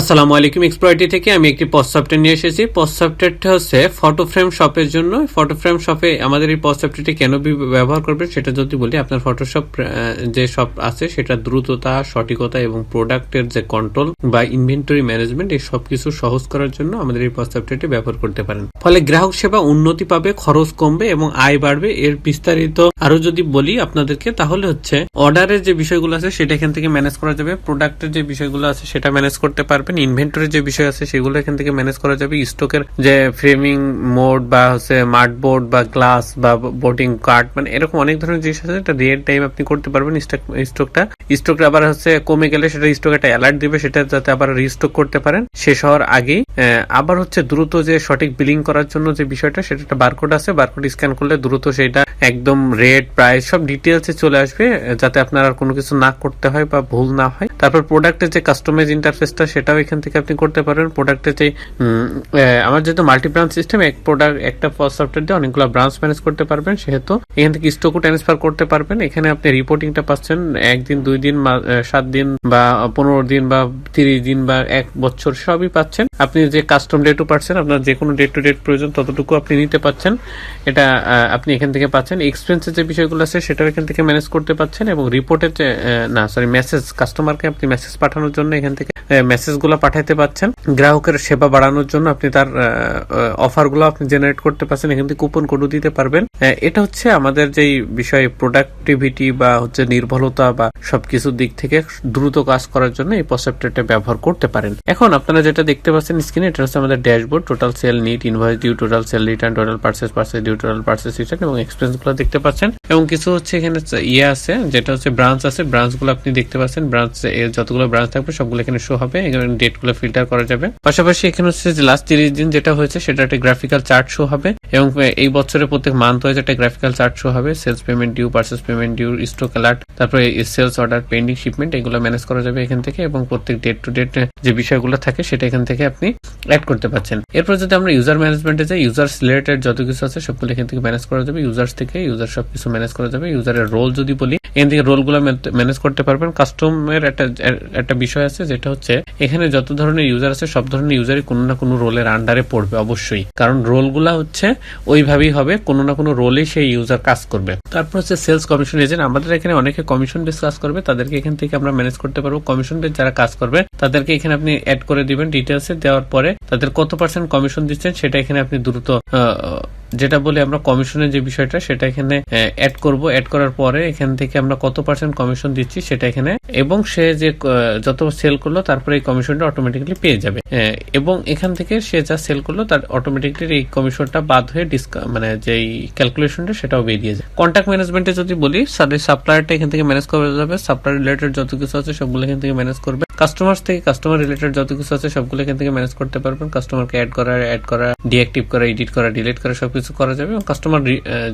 আসসালামু আলাইকুম এক্সপ্লয়টি থেকে আমি একটি পজ সফটওয়্যার নিয়ে এসেছি। পজ সফটওয়্যারটা হচ্ছে ফটো ফ্রেম শপের জন্য। ফটো ফ্রেম শপে আমাদের এই পজ সফটওয়্যারটি কেন ব্যবহার করবেন সেটা যদি বলি, আপনার ফটোশপ যে শপ আছে সেটা দ্রুততা, সঠিকতা এবং প্রোডাক্টের যে কন্ট্রোল বা ইনভেন্টরি ম্যানেজমেন্ট এই সব কিছু সহজ করার জন্য আমাদের এই পজ সফটওয়্যারটি ব্যবহার করতে পারেন। ফলে গ্রাহক সেবা উন্নতি পাবে, খরচ কমবে এবং আয় বাড়বে। এর বিস্তারিত আরও যদি বলি আপনাদেরকে, তাহলে হচ্ছে অর্ডারের যে বিষয়গুলো আছে সেটা এখান থেকে ম্যানেজ করা যাবে। প্রোডাক্টের যে বিষয়গুলো আছে সেটা ম্যানেজ করতে পারবেন ইনভেন্টরির যে বিষয় আছে সেগুলো এখান থেকে ম্যানেজ করা যাবে। স্টকের যে ফ্রেমিং মোড বা হচ্ছে মার্ট বোর্ড বা গ্লাস বা বোর্ডিং কার্ড মানে এরকম অনেক ধরনের জিনিস আছে এটা রিয়েল টাইম আপনি করতে পারবেন স্টকটা স্টকটা আবার হচ্ছে কমে গেলে সেটা স্টক একটা অ্যালার্ট দিবে, সেটা যাতে আবার রিস্টক করতে পারেন। শেষ হওয়ার আগেই আবার হচ্ছে দ্রুত যে সঠিক বিলিং করার জন্য যে বিষয়টা, সেটা একটা বারকোড আছে। বারকোড স্ক্যান করলে দ্রুত সেটা একদম রেট প্রাইস সব ডিটেলসে চলে আসবে, যাতে আপনার আর কোনো কিছু না করতে হয় বা ভুল না হয়। তারপর প্রোডাক্টের যে কাস্টমাইজ ইন্টারফেসটা সেটাও এখান থেকে আপনি করতে পারবেন প্রোডাক্টের যে আমার যেহেতু মাল্টি ব্রাঞ্চ সিস্টেম এক প্রোডাক্ট একটা সফটওয়্যার দিয়ে অনেকগুলো ব্রাঞ্চ ম্যানেজ করতে পারবেন। সেহেতু এখান থেকে স্টকও ট্রান্সফার করতে পারবেন। এখানে আপনি রিপোর্টিংটা পাচ্ছেন একদিন, দুই দিন সাত দিন বা পনেরো দিন বা তিরিশ দিন বা এক বছর সবই পাচ্ছেন। আপনি যে কাস্টম ডেটও পাচ্ছেন, আপনার যে কোনো ডেট টু ডেট প্রয়োজন ততটুকু আপনি নিতে পাচ্ছেন। এটা আপনি এখান থেকে পাচ্ছেন। এক্সপেন্সের যে বিষয়গুলো আছে, সেটাও এখান থেকে ম্যানেজ করতে পাচ্ছেন এবং রিপোর্টের না সরি মেসেজ কাস্টমারকে আপনি মেসেজ পাঠানোর জন্য এখান থেকে মেসেজগুলো পাঠাতে পাচ্ছেন। গ্রাহকের সেবা বাড়ানোর জন্য আপনি তার অফারগুলো আপনি জেনারেট করতে পারছেন, এখান থেকে কুপন কোডও দিতে পারবেন। এটা হচ্ছে আমাদের যেই বিষয়ে প্রোডাক্টিভিটি বা হচ্ছে নির্ভরতা বা সবকিছুর দিক থেকে দ্রুত কাজ করার জন্য এই প্রসেপ্টরটা ব্যবহার করতে পারেন। এখন আপনারা যেটা দেখতে পাচ্ছেন স্ক্রিনে এটা হচ্ছে আমাদের dashboard total sale net invoice due total sale return total purchase purchase due total purchase return এবং এক্সপেন্সগুলো দেখতে পাচ্ছেন। এবং কিছু হচ্ছে এখানে ইয়ে আছে, যেটা হচ্ছে ব্রাঞ্চ আছে। ব্রাঞ্চগুলো আপনি দেখতে পাচ্ছেন। ব্রাঞ্চ যতগুলো ব্রাঞ্চ থাকবে, সবগুলো এখানে শো হবে। এখানে ডেটগুলো ফিল্টার করা যাবে। পাশাপাশি এখানে হচ্ছে যে লাস্ট তিরিশ দিন যেটা হয়েছে, সেটা একটা গ্রাফিক্যাল চার্ট শো হবে এবং এই বছরের প্রত্যেক মান্থ হয়েছে একটা গ্রাফিক্যাল চার্ট শো হবে। Sales payment due purchase payment due stock alert তারপরে সেলস অর্ডার পেন্ডিং শিপমেন্ট এগুলো ম্যানেজ করা যাবে এখান থেকে এবং প্রত্যেক ডেট টু ডেট যে বিষয়গুলো থাকে, সেটা এখান থেকে আপনি অ্যাড করতে পারছেন। এরপর যদি আমরা ইউজার ম্যানেজমেন্টে যাই ইউজার রিলেটেড যত কিছু আছে সবগুলো এখান থেকে ম্যানেজ করা যাবে। ইউজার্স থেকে ইউজার সবকিছু ম্যানেজ করা যাবে। ইউজারের রোল যদি বলি, এখান থেকে রোলগুলো ম্যানেজ করতে পারবেন। কাস্টমের একটা একটা বিষয় আছে, যেটা হচ্ছে এখানে যত ধরনের ইউজার আছে, সব ধরনের ইউজারই কোনো না কোনো রোলের আন্ডারে পড়বে, অবশ্যই। কারণ রোলগুলা হচ্ছে, ওইভাবেই হবে, কোনো না কোনো রোলে সেই ইউজার কাজ করবে। তারপর হচ্ছে সেলস কমিশন এজেন্ট আমাদের এখানে অনেকে কমিশন বেস কাজ করবে, তাদেরকে এখান থেকে আমরা ম্যানেজ করতে পারব। কমিশন বেস যারা কাজ করবে, তাদেরকে এখানে আপনি অ্যাড করে দিবেন ডিটেলসে দেওয়ার পরে তাদের কত পার্সেন্ট কমিশন দিচ্ছেন সেটা এখানে আপনি দ্রুত যেটা বলি আমরা কমিশনের যে বিষয়টা, সেটা এখানে অ্যাড করব। অ্যাড করার পরে এখান থেকে আমরা কত পার্সেন্ট কমিশন দিচ্ছি সেটা এখানে। এবং সে যে যত সেল করল, তারপরে এই কমিশনটা অটোমেটিক্যালি পেয়ে যাবে। এবং এখান থেকে সে যা সেল করল, তার অটোমেটিক্যালি এই কমিশনটা বাদ হয়ে মানে যেই ক্যালকুলেশনটা সেটাও বেরিয়ে যায়। কন্ট্যাক্ট ম্যানেজমেন্টে যদি বলি সাথে সাপ্লায়ারটা এখান থেকে ম্যানেজ করা যাবে। সাপ্লায়ার রিলেটেড যত কিছু আছে, সবগুলো এখান থেকে ম্যানেজ করবে। কাস্টমার থেকে কাস্টমার রিলেটেড যত কিছু আছে, সবগুলো এখান থেকে ম্যানেজ করতে পারবেন। কাস্টমারকে অ্যাড করা অ্যাড করা ডিঅ্যাক্টিভ করা এডিট করা ডিলিট করা, সবকিছু করা যাবে এবং কাস্টমার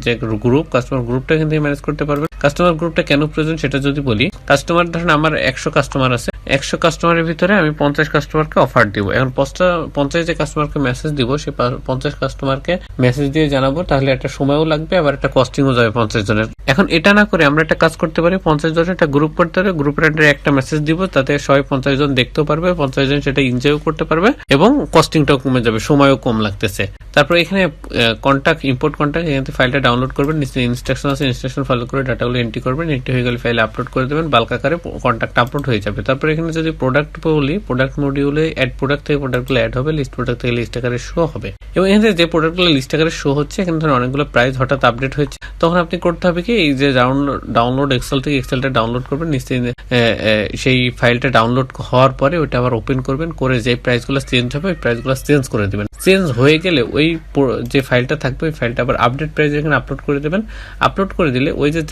যে গ্রুপ কাস্টমার গ্রুপটা থেকে ম্যানেজ করতে পারবেন কাস্টমার গ্রুপটা কেন প্রয়োজন সেটা যদি বলি কাস্টমার ধরেন আমার একশো কাস্টমার আছে, একশো কাস্টমারের ভিতরে আমি পঞ্চাশ কাস্টমারকে অফার দিব। এখন পঞ্চাশ যে কাস্টমারকে মেসেজ দিব, সে পঞ্চাশ কাস্টমারকে মেসেজ দিয়ে জানাব, তাহলে একটা সময়ও লাগবে, আবার একটা কস্টিংও যাবে পঞ্চাশ জনের। এখন এটা না করে আমরা একটা কাজ করতে পারি, পঞ্চাশ জনের একটা গ্রুপ করতে পারি গ্রুপের একটা একটা মেসেজ দিব, তাতে সবাই পঞ্চাশ জন দেখতেও পারবে, পঞ্চাশ জন সেটা এনজয়ও করতে পারবে, এবং কস্টিংটাও কমে যাবে, সময়ও কম লাগতেছে। তারপর এখানে কন্ট্যাক্ট ইম্পোর্ট কন্ট্যাক্ট এখান ফাইলটা ডাউনলোড করবেন, নিচে ইনস্ট্রাকশন আছে ইনস্ট্রাকশন ফলো করে ডাটাগুলো এন্ট্রি করবেন এন্ট্রি হয়ে গেলে ফাইল আপলোড করে দেবেন বাল্ক আকারে কন্ট্যাক্ট আপলোড হয়ে যাবে। তারপর এখানে যদি প্রোডাক্ট বলি প্রোডাক্ট মডিউলে অ্যাড প্রোডাক্ট থেকে প্রোডাক্টগুলো অ্যাড হবে লিস্ট প্রোডাক্ট থেকে লিস্ট আকারে শো হবে। এবং এখানে যে প্রোডাক্টগুলো লিস্ট আকারে শো হচ্ছে, এখানে ধরেন অনেকগুলো প্রাইস হঠাৎ আপডেট হয়েছে, তখন আপনি করতে হবে কি, এই যে ডাউনলোড এক্সেল থেকে এক্সেলটা ডাউনলোড করবেন, নিশ্চয়ই সেই ফাইলটা ডাউনলোড হওয়ার পরে ওইটা আবার ওপেন করবেন, করে যে প্রাইসগুলো চেঞ্জ হবে, ওই প্রাইসগুলো চেঞ্জ করে দেবেন। চেঞ্জ হয়ে গেলে ওই যে ফাইলটা থাকবে, ওই ফাইলটা আবার আপডেট প্রাইস এখানে আপলোড করে দেবেন। আপলোড করে দিলে ওই যে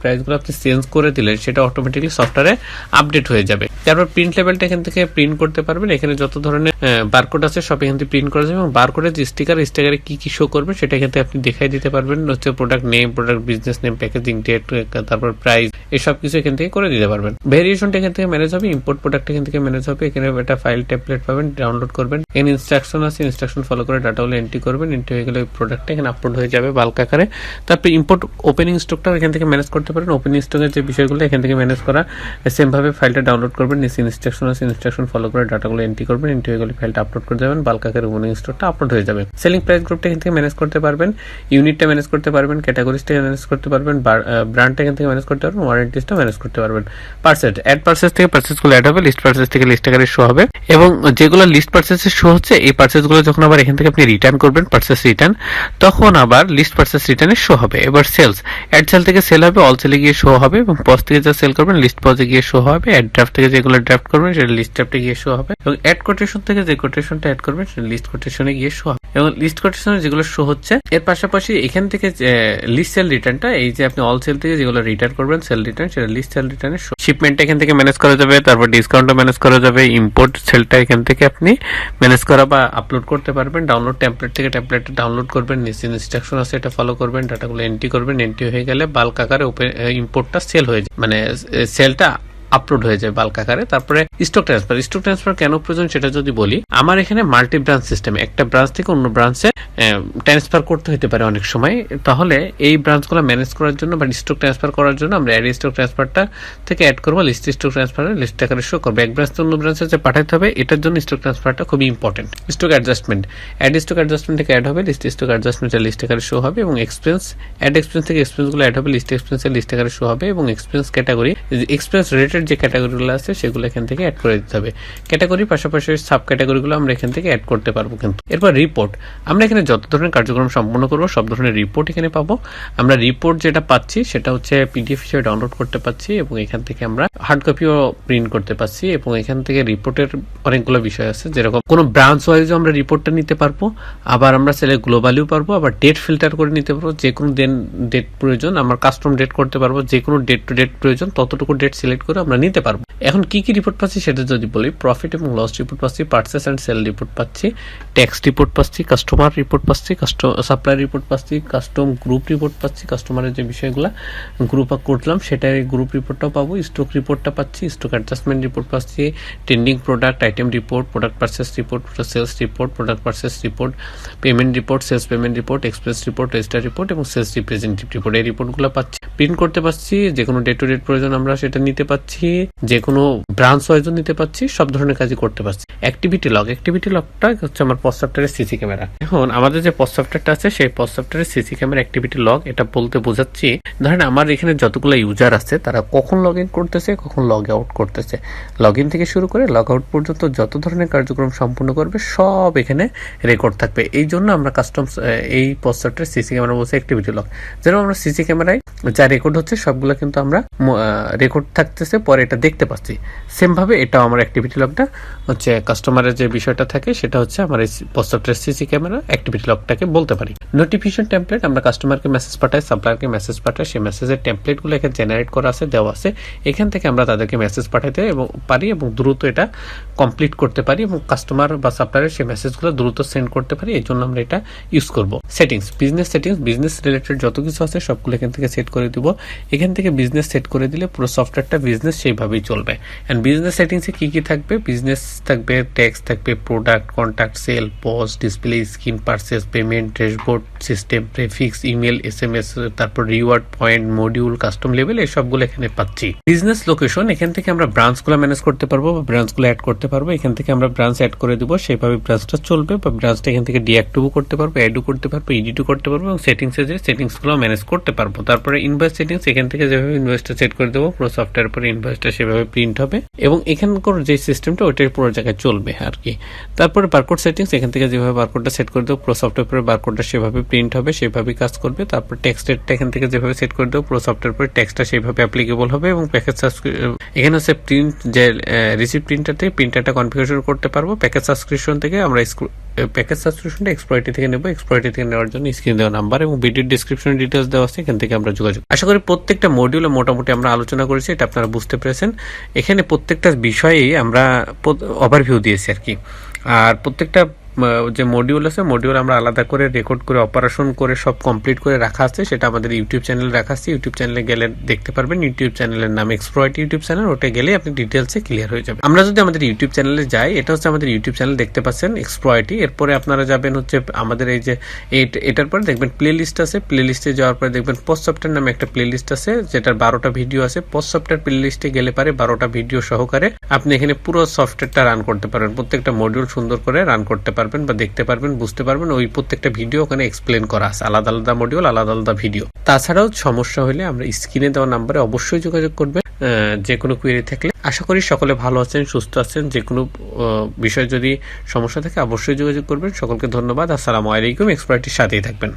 প্রাইসগুলো আপনি চেঞ্জ করে দিলেন সেটা অটোমেটিকলি সফটওয়্যারে আপডেট হয়ে যাবে। তারপর প্রিন্ট লেভেলটা এখান থেকে প্রিন্ট করতে পারবেন। এখানে যত ধরনের বারকোড আছে সব এখান থেকে প্রিন্ট করা যাবে এবং বারকোডের যে স্টিকার স্টিকারে কি কি শো করবে সেটা এখান থেকে আপনি দেখাই দিতে পারবেন। হচ্ছে product name product business name packaging date তারপর প্রাইস এই সব কিছু এখান থেকে করে দিতে পারবেন। ভেরিয়েশনটা এখান থেকে ম্যানেজ হবে ইম্পোর্ট প্রোডাক্ট এখান থেকে ম্যানেজ হবে। এখানে একটা ফাইল টেমপ্লেট পাবেন ডাউনলোড করবেন। এখানে ইনস্ট্রাকশন আছে ইনস্ট্রাকশন ফলো করে ডাটাগুলো এন্ট্রি করবেন। এন্ট্রি হয়ে গেলে ওই প্রোডাক্টটা এখানে আপলোড হয়ে যাবে বাল্ক আকারে। তারপর ইম্পোর্ট ওপেনিং স্টকটা এখান থেকে ম্যানেজ করতে পারেন। ওপেনিং স্টকের যে বিষয়গুলো, এখান থেকে ম্যানেজ করা সেমভাবে ফাইলটা ডাউনলোড করবেন। নিচে ইনস্ট্রাকশন আছে ইনস্ট্রাকশন ফলো করে ডাটাগুলো এন্ট্রি করবেন। এন্ট্রি হয়ে গেলে ফাইলটা আপলোড করে দেবেন বাল্ক আকারে ওপেনিং স্টকটা আপলোড হয়ে যাবে। সেলিং প্রাইস গ্রুপটা এখান থেকে ম্যানেজ করতে পারবেন। ইউনিটটা ম্যানেজ করতে পারবেন ক্যাটাগরিজটা ম্যানেজ করতে পারবেন ব্র্যান্ডটা এখান থেকে ম্যানেজ করতে পারবেন ওয়ারেন্টিসটা ম্যানেজ করতে পারবেন। পার্সেস অ্যাড পার্সেস থেকে পার্সেসগুলো অ্যাড হবে লিস্ট পার্সেস থেকে লিস্ট আকারে শো হবে। এবং যেগুলো লিস্ট পার্সেসে শো হচ্ছে, এই পার্সেসগুলো যখন আবার এখান থেকে আপনি রিটার্ন করবেন পার্সেস রিটার্ন তখন আবার লিস্ট পার্সেস রিটার্নে শো হবে। এবার সেলস অ্যাড সেল থেকে সেল হবে অল সেলে গিয়ে শো হবে এবং পজ থেকে যা সেল করবেন লিস্ট পজে গিয়ে শো হবে। অ্যাড ড্রাফট থেকে যেগুলো ড্রাফট করবেন, সেটা লিস্ট ড্রাফটে গিয়ে শো হবে। এবং অ্যাড কোটেশন থেকে যে কোটেশনটা অ্যাড করবেন, সেটা লিস্ট কোটেশনে গিয়ে শো হবে। এবং লিস্ট কোটেশনে যেগুলো শো হচ্ছে, এর পাশাপাশি এখান থেকে লিস্ট সেল রিটার্নটা এই যে আপনি অল সেল থেকে যেগুলো রিটার্ন করবেন সেল রিটার্ন সেটা লিস্ট সেল রিটার্নের শিপমেন্টটা এখান থেকে ম্যানেজ করা যাবে, তারপর ডিসকাউন্টও ম্যানেজ করা যাবে ইম্পোর্ট সেলটা এখান থেকে আপনি ম্যানেজ করা বা আপলোড করতে পারবেন। ডাউনলোড টেমপ্লেট থেকে টেমপ্লেটটা ডাউনলোড করবেন, নিচে ইনস্ট্রাকশন আছে, এটা ফলো করবেন ডাটাগুলো এন্ট্রি করবেন এন্ট্রি হয়ে গেলে বাল্ক আকারে ইম্পোর্টটা সেল হয়ে যায়। মানে সেলটা আপলোড হয়ে যায় বাল্ক আকারে। তারপরে স্টক ট্রান্সফার স্টক ট্রান্সফার কেন প্রয়োজন সেটা যদি বলি, আমার এখানে মাল্টি ব্রাঞ্চ সিস্টেম একটা ব্রাঞ্চ থেকে অন্য ব্রাঞ্চে ট্রান্সফার করতে হতে পারে অনেক সময়। তাহলে এই ব্রাঞ্চগুলো ম্যানেজ করার জন্য বা স্টক ট্রান্সফার করার জন্য আমরা অ্যাড স্টক ট্রান্সফারটা থেকে অ্যাড করব লিস্ট স্টক ট্রান্সফার লিস্ট আকারে শো করব। এক ব্রাঞ্চ থেকে অন্য ব্রাঞ্চে যে পাঠাতে হবে, এটার জন্য স্টক ট্রান্সফারটা খুবই important stock adjustment add stock adjustment থেকে অ্যাড হবে লিস্ট স্টক অ্যাডজাস্টমেন্টের লিস্ট আকারে শো হবে এবং এক্সপেন্স অ্যাড এক্সপেন্স থেকে এক্সপেন্সগুলো অ্যাড হবে লিস্ট এক্সপেন্সের লিস্ট আকারে শো হবে এবং এক্সপেন্স ক্যাটাগরি এক্সপেন্স রিলেটেড যে ক্যাটাগরিগুলো আছে, সেগুলো এখান থেকে অ্যাড করে দিতে হবে। ক্যাটাগরির পাশাপাশি সাব ক্যাটাগরিগুলো আমরা এখান থেকে অ্যাড করতে পারব কিন্তু। এরপর রিপোর্ট আমরা এখানে যত ধরনের কার্যক্রম সম্পন্ন করব, সব ধরনের রিপোর্ট এখানে পাবো। আমরা রিপোর্ট যেটা পাচ্ছি, সেটা হচ্ছে পিডিএফ হিসেবে ডাউনলোড করতে পাচ্ছি এবং এখান থেকে আমরা হার্ড কপিও প্রিন্ট করতে পারছি এবং এখান থেকে রিপোর্টের অনেকগুলো বিষয় আছে। যেরকম কোনো ব্রাঞ্চ ওয়াইজও আমরা রিপোর্টটা নিতে পারব, আবার আমরা সেলে গ্লোবালিও পারব, আবার ডেট ফিল্টার করে নিতে পারব। যে কোনো ডেট প্রয়োজন, আমরা কাস্টম ডেট করতে পারব, যে কোনো ডেট টু ডেট প্রয়োজন, ততটুকু ডেট সিলেক্ট করে আমরা নিতে পারব। এখন কি কি রিপোর্ট পাচ্ছি সেটা যদি বলি প্রফিট এবং লস রিপোর্ট পাচ্ছি পার্চেস অ্যান্ড সেল রিপোর্ট পাচ্ছি ট্যাক্স রিপোর্ট পাচ্ছি কাস্টমার রিপোর্ট পাচ্ছি সাপ্লাই রিপোর্ট পাচ্ছি কাস্টম গ্রুপ রিপোর্ট পাচ্ছি কাস্টমারের যে বিষয়গুলো গ্রুপ আপ করলাম সেটা গ্রুপ রিপোর্টটাও পাবো স্টক রিপোর্টটা পাচ্ছি স্টক অ্যাডজাস্টমেন্ট রিপোর্ট পাচ্ছি trending product item report product purchase report sales report product purchase report payment report sales payment report express report register report এবং সেলস রিপ্রেজেন্টেটিভ রিপোর্ট এই রিপোর্টগুলো পাচ্ছি। প্রিন্ট করতে পারছি যে কোনো ডেট টু ডেট প্রয়োজন আমরা সেটা নিতে পাচ্ছি যে কোনো ব্রাঞ্চ ওয়াইজও নিতে পাচ্ছি, সব ধরনের কাজই করতে পারছি। অ্যাক্টিভিটি লগ অ্যাক্টিভিটি লগটা হচ্ছে আমার পস সফটওয়্যারের সিসি ক্যামেরা এখন আমাদের যে পস সফটওয়্যারটা আছে, সেই পস সফটওয়্যারের সিসি ক্যামেরা অ্যাক্টিভিটি লগ এটা বলতে বোঝাচ্ছি, ধরেন আমার এখানে যতগুলো ইউজার আছে, তারা কখন লগ ইন করতেছে, কখন লগ আউট করতেছে। লগ ইন থেকে শুরু করে লগ আউট পর্যন্ত যত ধরনের কার্যক্রম সম্পূর্ণ করবে, সব এখানে রেকর্ড থাকবে। এই জন্য আমরা কাস্টমস এই পস সফটওয়্যার সিসি ক্যামেরা বলছে অ্যাক্টিভিটি লগ যেরকম আমরা সিসি ক্যামেরায় যা রেকর্ড হচ্ছে, সবগুলো কিন্তু আমরা রেকর্ড থাকতেছে পরে এটা দেখতে পাচ্ছি। সেমভাবে এটাও আমার অ্যাক্টিভিটি লগটা হচ্ছে কাস্টমারের যে বিষয়টা থাকে, সেটা হচ্ছে আমার এই সফটওয়্যার সিসি ক্যামেরা অ্যাক্টিভিটি লগটাকে বলতে পারি। নোটিফিকেশন টেমপ্লেট আমরা কাস্টমারকে মেসেজ পাঠাই সাপ্লায়ারকে মেসেজ পাঠাই, সেই মেসেজের টেমপ্লেটগুলো এখানে জেনারেট করা আছে, দেওয়া আছে। এখান থেকে আমরা তাদেরকে মেসেজ পাঠাতে এবং পারি এবং দ্রুত এটা কমপ্লিট করতে পারি এবং কাস্টমার বা সাপ্লায়ারের সেই মেসেজগুলো দ্রুত সেন্ড করতে পারি, এই জন্য আমরা এটা ইউজ করব। Settings business settings business related যত কিছু আছে সবগুলো এখান থেকে সেট করে দিব। এখান থেকে বিজনেস সেট করে দিলে পুরো সফটওয়্যারটা বিজনেস সেইভাবেই চলবে। অ্যান্ড বিজনেস সেটিংসে কি কি থাকবে? বিজনেস থাকবে ট্যাক্স থাকবে product contact sale POS display screen purchase payment dashboard system prefix email S M S তারপর রিওয়ার্ড পয়েন্ট মডিউল কাস্টম লেভেল এই সবগুলো এখানে পাচ্ছি। বিজনেস লোকেশন এখান থেকে আমরা ব্রাঞ্চগুলো ম্যানেজ করতে পারব বা ব্রাঞ্চগুলো অ্যাড করতে পারব। এখান থেকে আমরা ব্রাঞ্চ অ্যাড করে দেবো, সেইভাবে ব্রাঞ্চটা চলবে বা ব্রাঞ্চটা এখান থেকে ডিঅ্যাক্টিভও করতে পারব অ্যাডও করতে পারব এডিটও করতে পারব এবং সেটিংসে যে সেটিংসগুলো ম্যানেজ করতে পারব। তারপরে ইনভয়েস সেটিংস এখান থেকে যেভাবে ইনভয়েসটা সেট করে দেবো, পুরো সফটওয়্যার পরে ইনভয়েসটা সেভাবে প্রিন্ট হবে এবং এখানকার যে সিস্টেমটা ওইটার পুরো জায়গায় চলবে আর কি তারপরে বারকোড সেটিংস এখান থেকে যেভাবে বারকোডটা সেট করে দেবো, পুরো সফটওয়্যার পরে বারকোডটা সেভাবে প্রিন্ট হবে সেভাবে কাজ করবে। তারপর টেক্সট রেটটা এখান থেকে যেভাবে সেট করে দেবো, পুরো সফটওয়্যার পরে টেক্সটটা সেইভাবে অ্যাপ্লিকেবল হবে এবং প্যাকেজ এখানে হচ্ছে প্রিন্ট যে রিসিভ প্রিন্টার থেকে প্রিন্টারটা কনফিগারেশন করতে পারব। প্যাকেজ সাবস্ক্রিপশন থেকে আমরা প্যাকেজ সাবস্ক্রিপশনটা এক্সপ্লয়টি থেকে নেব। এক্সপ্লয়টি থেকে নেওয়ার জন্য স্ক্রিন দেওয়া নাম্বার এবং ভিডিও ডিসক্রিপশন ডিটেলস দেওয়া আছে, এখান থেকে আমরা যোগাযোগ আশা করি প্রত্যেকটা মডিউলে মোটামুটি আমরা আলোচনা করেছি, এটা আপনারা বুঝতে পেরেছেন? এখানে প্রত্যেকটা বিষয়েই আমরা ওভারভিউ দিয়েছি আর কি। আর প্রত্যেকটা যে মডিউল আছে মডিউল আমরা আলাদা করে রেকর্ড করে অপারেশন করে সব কমপ্লিট করে রাখা আছে। সেটা আমাদের ইউটিউব চ্যানেলে রাখা আছে। ইউটিউব চ্যানেলে গেলে দেখতে পারবেন। ইউটিউব চ্যানেলের নাম এক্সপ্লয়েট ইউটিউব চ্যানেল ওটা গেলে আপনি ডিটেলসে ক্লিয়ার হয়ে যাবে। আমরা যদি আমাদের ইউটিউব চ্যানেলে যাই, এটা হচ্ছে আমাদের ইউটিউব চ্যানেল দেখতে পাচ্ছেন এক্সপ্লয়েটি এরপরে আপনারা যাবেন হচ্ছে আমাদের এই যে এট- এটার পরে দেখবেন প্লে লিস্ট আছে। প্লে লিস্টে যাওয়ার পরে দেখবেন পোস্ট সফটওয়্যার নামে একটা প্লে লিস্ট আছে, যেটার বারোটা ভিডিও আছে। পোস্ট সফটওয়্যার প্লে লিস্টে গেলে পারে বারোটা ভিডিও সহকারে আপনি এখানে পুরো সফটওয়্যারটা রান করতে পারবেন। প্রত্যেকটা মডিউল সুন্দর করে রান করতে পারবেন। বা দেখতে পারবেন, বুঝতে পারবেন, ওই প্রত্যেকটা ভিডিও ওখানে এক্সপ্লেন করা আছে। আলাদা আলাদা মডিউল আলাদা আলাদা ভিডিও তাছাড়াও সমস্যা হলে আমরা স্ক্রিনে দেওয়া নাম্বারে অবশ্যই যোগাযোগ করবেন যে কোনো কোয়েরি থাকলে। আশা করি সকলে ভালো আছেন, সুস্থ আছেন, যে কোনো বিষয় যদি সমস্যা থাকে অবশ্যই যোগাযোগ করবেন। সকলকে ধন্যবাদ। আসসালামু আলাইকুম। এক্সপার্টির সাথেই থাকবেন।